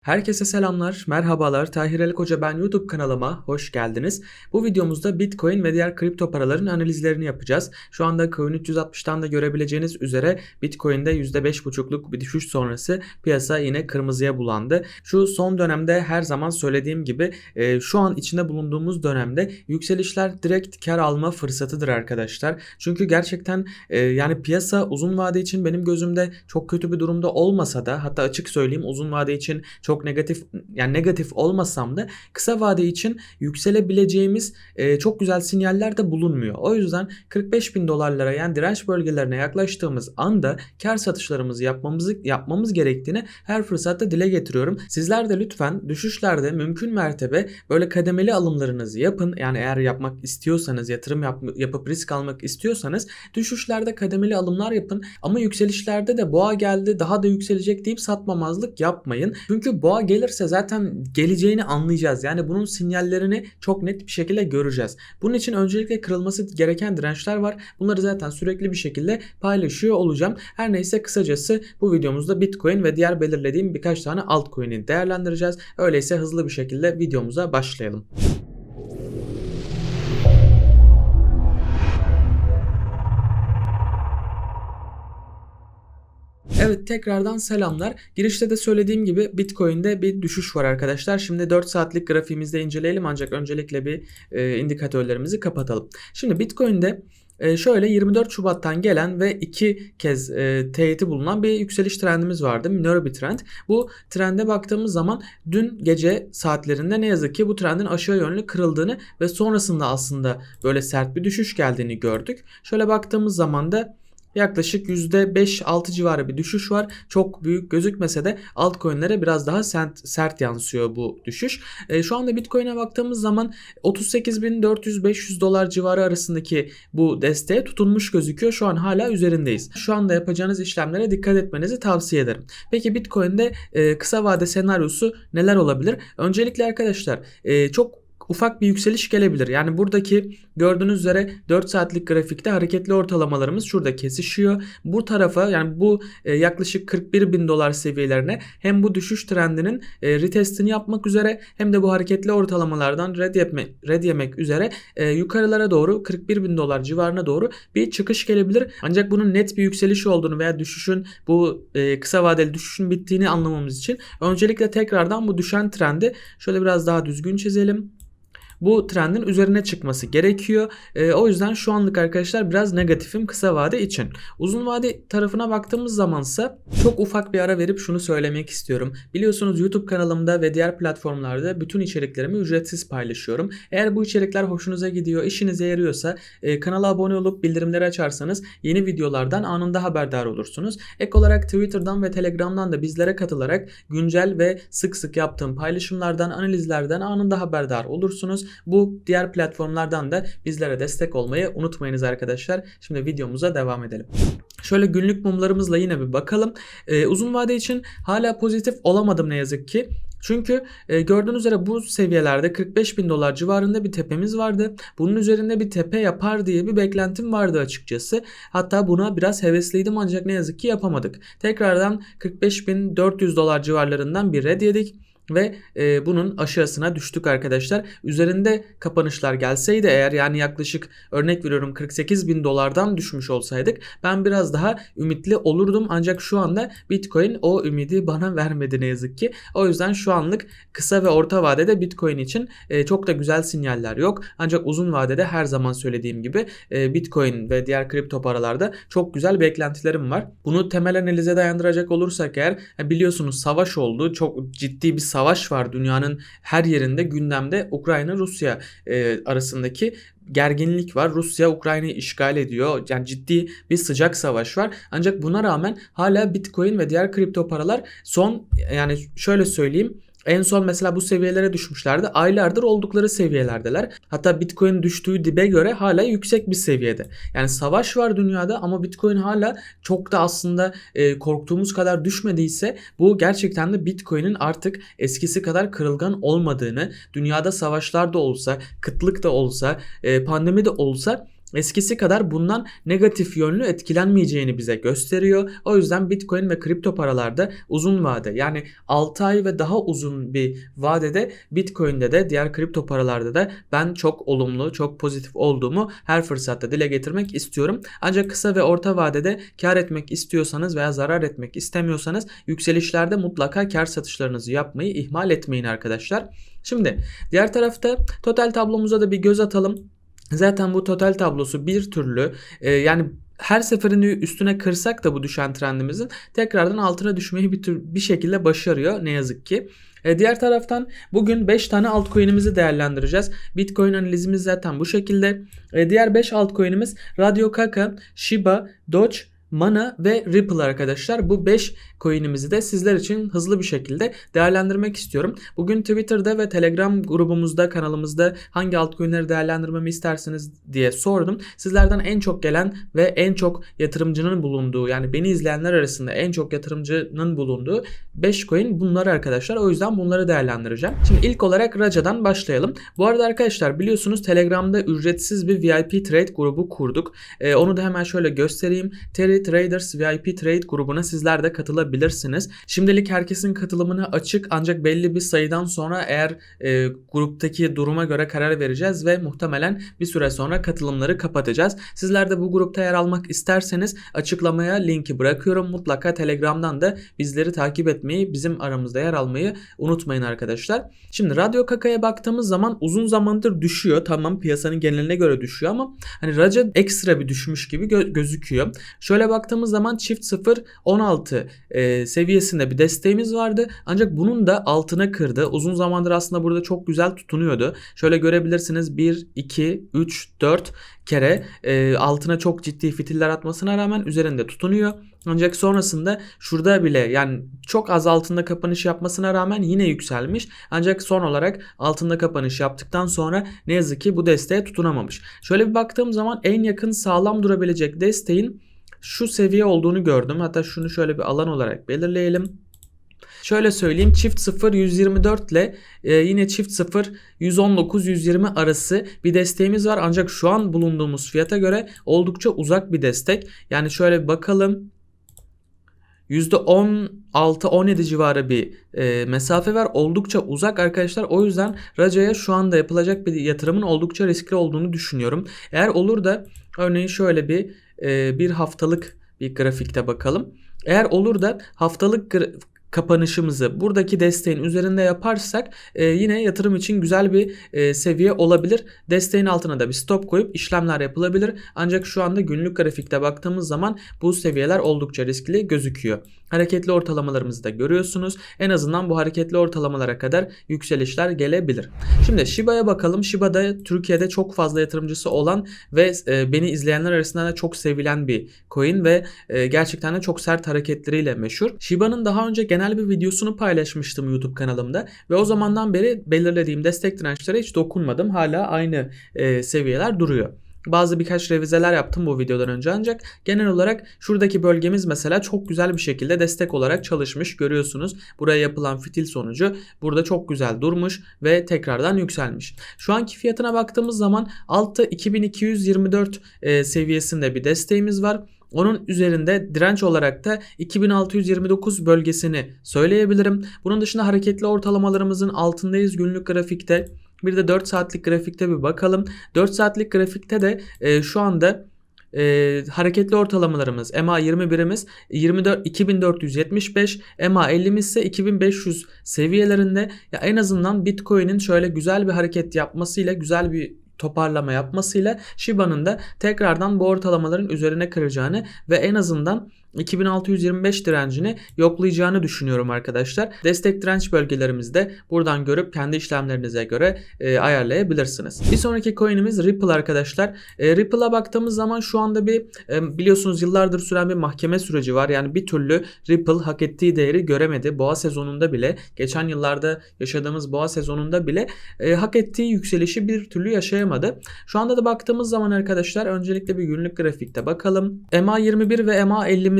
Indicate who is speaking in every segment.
Speaker 1: Herkese selamlar, merhabalar. Tahir Ali Koca ben YouTube kanalıma hoş geldiniz. Bu videomuzda Bitcoin ve diğer kripto paraların analizlerini yapacağız. Şu anda Coin 360'tan da görebileceğiniz üzere Bitcoin'de %5,5'luk bir düşüş sonrası piyasa yine kırmızıya bulandı. Şu son dönemde her zaman söylediğim gibi e, şu an içinde bulunduğumuz dönemde yükselişler direkt kar alma fırsatıdır arkadaşlar. Çünkü gerçekten e, yani piyasa uzun vade için benim gözümde çok kötü bir durumda olmasa da hatta açık söyleyeyim uzun vade için çok negatif yani negatif olmasam da kısa vade için yükselebileceğimiz e, çok güzel sinyaller de bulunmuyor. O yüzden 45 bin dolarlara yani direnç bölgelerine yaklaştığımız anda kar satışlarımızı yapmamızı yapmamız gerektiğini her fırsatta dile getiriyorum. Sizler de lütfen düşüşlerde mümkün mertebe böyle kademeli alımlarınızı yapın. Yani eğer yapmak istiyorsanız yatırım yap, yapıp risk almak istiyorsanız düşüşlerde kademeli alımlar yapın. Ama yükselişlerde de boğa geldi daha da yükselecek deyip satmamazlık yapmayın. Çünkü boğa gelirse zaten geleceğini anlayacağız. Yani bunun sinyallerini çok net bir şekilde göreceğiz. Bunun için öncelikle kırılması gereken dirençler var. Bunları zaten sürekli bir şekilde paylaşıyor olacağım. Her neyse kısacası bu videomuzda Bitcoin ve diğer belirlediğim birkaç tane altcoin'i değerlendireceğiz. Öyleyse hızlı bir şekilde videomuza başlayalım. Evet tekrardan selamlar. Girişte de söylediğim gibi Bitcoin'de bir düşüş var arkadaşlar. Şimdi 4 saatlik grafiğimizde inceleyelim ancak öncelikle bir e, indikatörlerimizi kapatalım. Şimdi Bitcoin'de e, şöyle 24 Şubat'tan gelen ve iki kez e, teyiti bulunan bir yükseliş trendimiz vardı. Minor bir trend. Bu trende baktığımız zaman dün gece saatlerinde ne yazık ki bu trendin aşağı yönlü kırıldığını ve sonrasında aslında böyle sert bir düşüş geldiğini gördük. Şöyle baktığımız zaman da yaklaşık %5-6 civarı bir düşüş var. Çok büyük gözükmese de altcoin'lere biraz daha sert, sert yansıyor bu düşüş. E, şu anda Bitcoin'e baktığımız zaman 38.400-500 dolar civarı arasındaki bu desteğe tutunmuş gözüküyor. Şu an hala üzerindeyiz. Şu anda yapacağınız işlemlere dikkat etmenizi tavsiye ederim. Peki Bitcoin'de e, kısa vade senaryosu neler olabilir? Öncelikle arkadaşlar e, çok ufak bir yükseliş gelebilir. Yani buradaki gördüğünüz üzere 4 saatlik grafikte hareketli ortalamalarımız şurada kesişiyor. Bu tarafa yani bu e, yaklaşık 41 bin dolar seviyelerine hem bu düşüş trendinin e, retestini yapmak üzere hem de bu hareketli ortalamalardan red, yeme, red yemek üzere e, yukarılara doğru 41 bin dolar civarına doğru bir çıkış gelebilir. Ancak bunun net bir yükseliş olduğunu veya düşüşün bu kısa vadeli düşüşün bittiğini anlamamız için öncelikle tekrardan bu düşen trendi şöyle biraz daha düzgün çizelim bu trendin üzerine çıkması gerekiyor. E, o yüzden şu anlık arkadaşlar biraz negatifim kısa vade için. Uzun vade tarafına baktığımız zamansa çok ufak bir ara verip şunu söylemek istiyorum. Biliyorsunuz YouTube kanalımda ve diğer platformlarda bütün içeriklerimi ücretsiz paylaşıyorum. Eğer bu içerikler hoşunuza gidiyor, işinize yarıyorsa e, kanala abone olup bildirimleri açarsanız yeni videolardan anında haberdar olursunuz. Ek olarak Twitter'dan ve Telegram'dan da bizlere katılarak güncel ve sık sık yaptığım paylaşımlardan, analizlerden anında haberdar olursunuz. Bu diğer platformlardan da bizlere destek olmayı unutmayınız arkadaşlar. Şimdi videomuza devam edelim. Şöyle günlük mumlarımızla yine bir bakalım. Ee, uzun vade için hala pozitif olamadım ne yazık ki. Çünkü e, gördüğünüz üzere bu seviyelerde 45 bin dolar civarında bir tepemiz vardı. Bunun üzerinde bir tepe yapar diye bir beklentim vardı açıkçası. Hatta buna biraz hevesliydim ancak ne yazık ki yapamadık. Tekrardan 45 bin 400 dolar civarlarından bir red yedik ve e, bunun aşağısına düştük arkadaşlar. Üzerinde kapanışlar gelseydi eğer yani yaklaşık örnek veriyorum 48 bin dolardan düşmüş olsaydık ben biraz daha ümitli olurdum. Ancak şu anda Bitcoin o ümidi bana vermedi ne yazık ki. O yüzden şu anlık kısa ve orta vadede Bitcoin için e, çok da güzel sinyaller yok. Ancak uzun vadede her zaman söylediğim gibi e, Bitcoin ve diğer kripto paralarda çok güzel beklentilerim var. Bunu temel analize dayandıracak olursak eğer biliyorsunuz savaş oldu. Çok ciddi bir savaş savaş var dünyanın her yerinde gündemde Ukrayna-Rusya e, arasındaki gerginlik var. Rusya Ukrayna'yı işgal ediyor. Yani ciddi bir sıcak savaş var. Ancak buna rağmen hala Bitcoin ve diğer kripto paralar son yani şöyle söyleyeyim en son mesela bu seviyelere düşmüşlerdi. Aylardır oldukları seviyelerdeler. Hatta Bitcoin düştüğü dibe göre hala yüksek bir seviyede. Yani savaş var dünyada ama Bitcoin hala çok da aslında e, korktuğumuz kadar düşmediyse bu gerçekten de Bitcoin'in artık eskisi kadar kırılgan olmadığını, dünyada savaşlar da olsa, kıtlık da olsa, e, pandemi de olsa eskisi kadar bundan negatif yönlü etkilenmeyeceğini bize gösteriyor. O yüzden Bitcoin ve kripto paralarda uzun vade yani 6 ay ve daha uzun bir vadede Bitcoin'de de diğer kripto paralarda da ben çok olumlu, çok pozitif olduğumu her fırsatta dile getirmek istiyorum. Ancak kısa ve orta vadede kar etmek istiyorsanız veya zarar etmek istemiyorsanız yükselişlerde mutlaka kar satışlarınızı yapmayı ihmal etmeyin arkadaşlar. Şimdi diğer tarafta total tablomuza da bir göz atalım. Zaten bu total tablosu bir türlü e, yani her seferinde üstüne kırsak da bu düşen trendimizin tekrardan altına düşmeyi bir tür bir şekilde başarıyor ne yazık ki. E, diğer taraftan bugün 5 tane altcoin'imizi değerlendireceğiz. Bitcoin analizimiz zaten bu şekilde. E, diğer 5 altcoin'imiz Radio Kaka, Shiba, Doge, Mana ve Ripple arkadaşlar. Bu 5 coin'imizi de sizler için hızlı bir şekilde değerlendirmek istiyorum. Bugün Twitter'da ve Telegram grubumuzda, kanalımızda hangi altcoin'leri değerlendirmemi istersiniz diye sordum. Sizlerden en çok gelen ve en çok yatırımcının bulunduğu yani beni izleyenler arasında en çok yatırımcının bulunduğu 5 coin bunlar arkadaşlar. O yüzden bunları değerlendireceğim. Şimdi ilk olarak Raja'dan başlayalım. Bu arada arkadaşlar biliyorsunuz Telegram'da ücretsiz bir VIP Trade grubu kurduk. Ee, onu da hemen şöyle göstereyim. Traders VIP Trade grubuna sizler de katılabilirsiniz. Şimdilik herkesin katılımını açık ancak belli bir sayıdan sonra eğer e, gruptaki duruma göre karar vereceğiz ve muhtemelen bir süre sonra katılımları kapatacağız. Sizler de bu grupta yer almak isterseniz açıklamaya linki bırakıyorum. Mutlaka Telegram'dan da bizleri takip etmeyi, bizim aramızda yer almayı unutmayın arkadaşlar. Şimdi Radyo Kaka'ya baktığımız zaman uzun zamandır düşüyor. Tamam piyasanın geneline göre düşüyor ama hani Raja ekstra bir düşmüş gibi gö- gözüküyor. Şöyle baktığımız zaman çift 0 16 e, seviyesinde bir desteğimiz vardı. Ancak bunun da altına kırdı. Uzun zamandır aslında burada çok güzel tutunuyordu. Şöyle görebilirsiniz 1, 2, 3, 4 kere e, altına çok ciddi fitiller atmasına rağmen üzerinde tutunuyor. Ancak sonrasında şurada bile yani çok az altında kapanış yapmasına rağmen yine yükselmiş. Ancak son olarak altında kapanış yaptıktan sonra ne yazık ki bu desteğe tutunamamış. Şöyle bir baktığım zaman en yakın sağlam durabilecek desteğin şu seviye olduğunu gördüm. Hatta şunu şöyle bir alan olarak belirleyelim. Şöyle söyleyeyim çift 0 124 ile e, yine çift 0 119 120 arası bir desteğimiz var. Ancak şu an bulunduğumuz fiyata göre oldukça uzak bir destek. Yani şöyle bir bakalım. %16-17 civarı bir e, mesafe var. Oldukça uzak arkadaşlar. O yüzden Raja'ya şu anda yapılacak bir yatırımın oldukça riskli olduğunu düşünüyorum. Eğer olur da örneğin şöyle bir bir haftalık bir grafikte bakalım. Eğer olur da haftalık kapanışımızı buradaki desteğin üzerinde yaparsak e, yine yatırım için güzel bir e, seviye olabilir. Desteğin altına da bir stop koyup işlemler yapılabilir. Ancak şu anda günlük grafikte baktığımız zaman bu seviyeler oldukça riskli gözüküyor. Hareketli ortalamalarımızı da görüyorsunuz. En azından bu hareketli ortalamalara kadar yükselişler gelebilir. Şimdi Shiba'ya bakalım. Shiba'da Türkiye'de çok fazla yatırımcısı olan ve e, beni izleyenler arasında da çok sevilen bir coin ve e, gerçekten de çok sert hareketleriyle meşhur. Shiba'nın daha önce genel bir videosunu paylaşmıştım YouTube kanalımda ve o zamandan beri belirlediğim destek dirençlere hiç dokunmadım. Hala aynı e, seviyeler duruyor. Bazı birkaç revizeler yaptım bu videodan önce ancak genel olarak şuradaki bölgemiz mesela çok güzel bir şekilde destek olarak çalışmış görüyorsunuz. Buraya yapılan fitil sonucu burada çok güzel durmuş ve tekrardan yükselmiş. Şu anki fiyatına baktığımız zaman altta 2224 e, seviyesinde bir desteğimiz var. Onun üzerinde direnç olarak da 2629 bölgesini söyleyebilirim. Bunun dışında hareketli ortalamalarımızın altındayız günlük grafikte. Bir de 4 saatlik grafikte bir bakalım. 4 saatlik grafikte de e, şu anda e, hareketli ortalamalarımız MA 21'imiz 24 2475 MA 50'miz ise 2500 seviyelerinde ya en azından Bitcoin'in şöyle güzel bir hareket yapmasıyla güzel bir toparlama yapmasıyla Shiba'nın da tekrardan bu ortalamaların üzerine kıracağını ve en azından 2625 direncini yoklayacağını düşünüyorum arkadaşlar. Destek direnç bölgelerimizi de buradan görüp kendi işlemlerinize göre e, ayarlayabilirsiniz. Bir sonraki coin'imiz Ripple arkadaşlar. E, Ripple'a baktığımız zaman şu anda bir e, biliyorsunuz yıllardır süren bir mahkeme süreci var. Yani bir türlü Ripple hak ettiği değeri göremedi. Boğa sezonunda bile geçen yıllarda yaşadığımız boğa sezonunda bile e, hak ettiği yükselişi bir türlü yaşayamadı. Şu anda da baktığımız zaman arkadaşlar öncelikle bir günlük grafikte bakalım. MA21 ve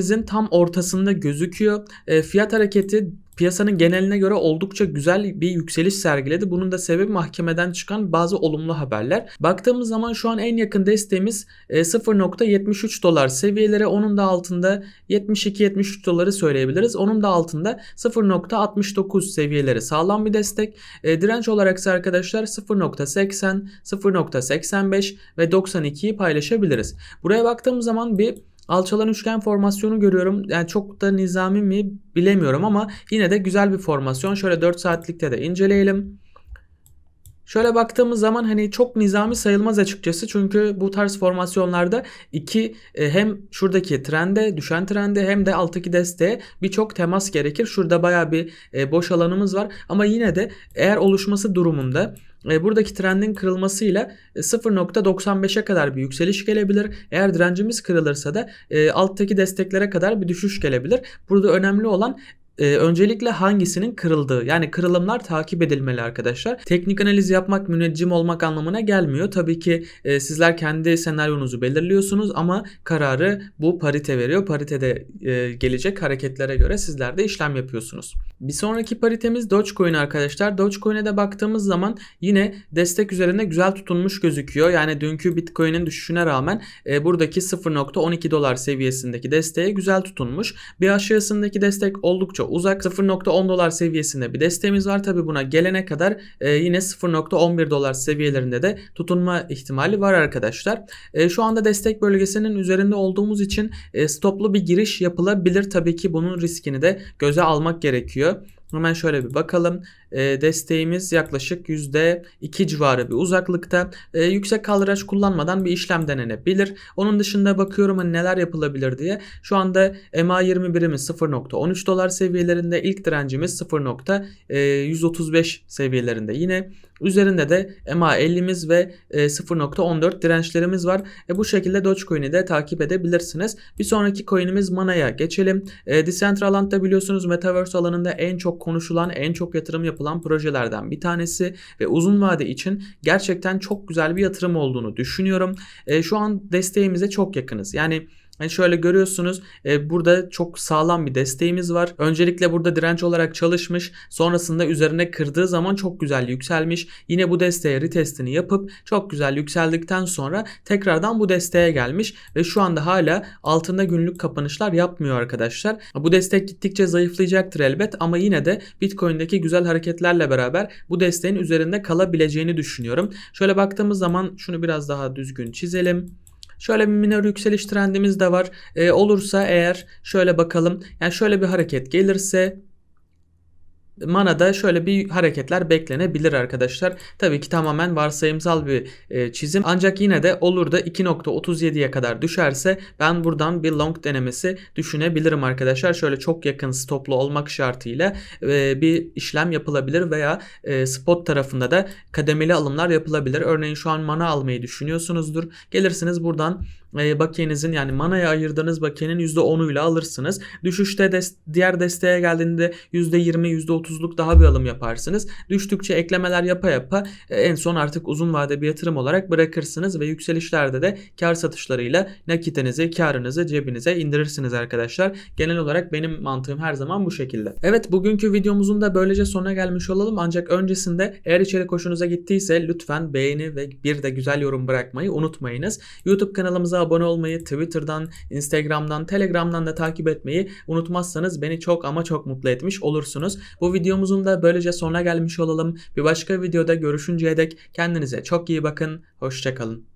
Speaker 1: MA50'miz tam ortasında gözüküyor. E, fiyat hareketi piyasanın geneline göre oldukça güzel bir yükseliş sergiledi. Bunun da sebebi mahkemeden çıkan bazı olumlu haberler. Baktığımız zaman şu an en yakın desteğimiz e, 0.73 dolar seviyeleri. Onun da altında 72-73 doları söyleyebiliriz. Onun da altında 0.69 seviyeleri sağlam bir destek. E, direnç olarak ise arkadaşlar 0.80, 0.85 ve 92'yi paylaşabiliriz. Buraya baktığımız zaman bir alçalan üçgen formasyonu görüyorum. Yani çok da nizami mi bilemiyorum ama yine de güzel bir formasyon. Şöyle 4 saatlikte de inceleyelim. Şöyle baktığımız zaman hani çok nizami sayılmaz açıkçası. Çünkü bu tarz formasyonlarda iki e, hem şuradaki trende, düşen trende hem de alttaki desteğe birçok temas gerekir. Şurada baya bir e, boş alanımız var. Ama yine de eğer oluşması durumunda buradaki trendin kırılmasıyla 0.95'e kadar bir yükseliş gelebilir. Eğer direncimiz kırılırsa da alttaki desteklere kadar bir düşüş gelebilir. Burada önemli olan e, öncelikle hangisinin kırıldığı yani kırılımlar takip edilmeli arkadaşlar. Teknik analiz yapmak müneccim olmak anlamına gelmiyor. Tabii ki e, sizler kendi senaryonuzu belirliyorsunuz ama kararı bu parite veriyor. Paritede e, gelecek hareketlere göre sizler de işlem yapıyorsunuz. Bir sonraki paritemiz Dogecoin arkadaşlar. Dogecoin'e de baktığımız zaman yine destek üzerinde güzel tutunmuş gözüküyor. Yani dünkü Bitcoin'in düşüşüne rağmen e, buradaki 0.12 dolar seviyesindeki desteğe güzel tutunmuş. Bir aşağısındaki destek oldukça uzak 0.10 dolar seviyesinde bir desteğimiz var. Tabi buna gelene kadar e, yine 0.11 dolar seviyelerinde de tutunma ihtimali var arkadaşlar. E, şu anda destek bölgesinin üzerinde olduğumuz için e, stoplu bir giriş yapılabilir. Tabii ki bunun riskini de göze almak gerekiyor. Hemen şöyle bir bakalım. E, desteğimiz yaklaşık %2 civarı bir uzaklıkta. E, yüksek kaldıraç kullanmadan bir işlem denenebilir. Onun dışında bakıyorum hani neler yapılabilir diye. Şu anda MA21'imiz 0.13 dolar seviyelerinde. ilk direncimiz 0.135 seviyelerinde. Yine Üzerinde de MA50'miz ve 0.14 e, dirençlerimiz var. E, bu şekilde Dogecoin'i de takip edebilirsiniz. Bir sonraki coin'imiz Mana'ya geçelim. E, Decentraland'da biliyorsunuz Metaverse alanında en çok konuşulan, en çok yatırım yapılan projelerden bir tanesi ve uzun vade için gerçekten çok güzel bir yatırım olduğunu düşünüyorum. E, şu an desteğimize çok yakınız. Yani Hani şöyle görüyorsunuz e, burada çok sağlam bir desteğimiz var. Öncelikle burada direnç olarak çalışmış. Sonrasında üzerine kırdığı zaman çok güzel yükselmiş. Yine bu desteğe retestini yapıp çok güzel yükseldikten sonra tekrardan bu desteğe gelmiş. Ve şu anda hala altında günlük kapanışlar yapmıyor arkadaşlar. Bu destek gittikçe zayıflayacaktır elbet ama yine de Bitcoin'deki güzel hareketlerle beraber bu desteğin üzerinde kalabileceğini düşünüyorum. Şöyle baktığımız zaman şunu biraz daha düzgün çizelim. Şöyle bir minor yükseliş trendimiz de var. E, olursa eğer şöyle bakalım. Yani şöyle bir hareket gelirse Mana'da şöyle bir hareketler beklenebilir arkadaşlar. Tabii ki tamamen varsayımsal bir e, çizim. Ancak yine de olur da 2.37'ye kadar düşerse ben buradan bir long denemesi düşünebilirim arkadaşlar. Şöyle çok yakın stoplu olmak şartıyla e, bir işlem yapılabilir veya e, spot tarafında da kademeli alımlar yapılabilir. Örneğin şu an mana almayı düşünüyorsunuzdur. Gelirsiniz buradan e, bakiyenizin yani manaya ayırdığınız bakiyenin %10'uyla alırsınız. Düşüşte des diğer desteğe geldiğinde %20 %30'luk daha bir alım yaparsınız. Düştükçe eklemeler yapa yapa e, en son artık uzun vade bir yatırım olarak bırakırsınız ve yükselişlerde de kar satışlarıyla nakitinizi, karınızı cebinize indirirsiniz arkadaşlar. Genel olarak benim mantığım her zaman bu şekilde. Evet bugünkü videomuzun da böylece sonuna gelmiş olalım. Ancak öncesinde eğer içerik hoşunuza gittiyse lütfen beğeni ve bir de güzel yorum bırakmayı unutmayınız. YouTube abone olmayı, Twitter'dan, Instagram'dan, Telegram'dan da takip etmeyi unutmazsanız beni çok ama çok mutlu etmiş olursunuz. Bu videomuzun da böylece sonuna gelmiş olalım. Bir başka videoda görüşünceye dek kendinize çok iyi bakın. Hoşçakalın.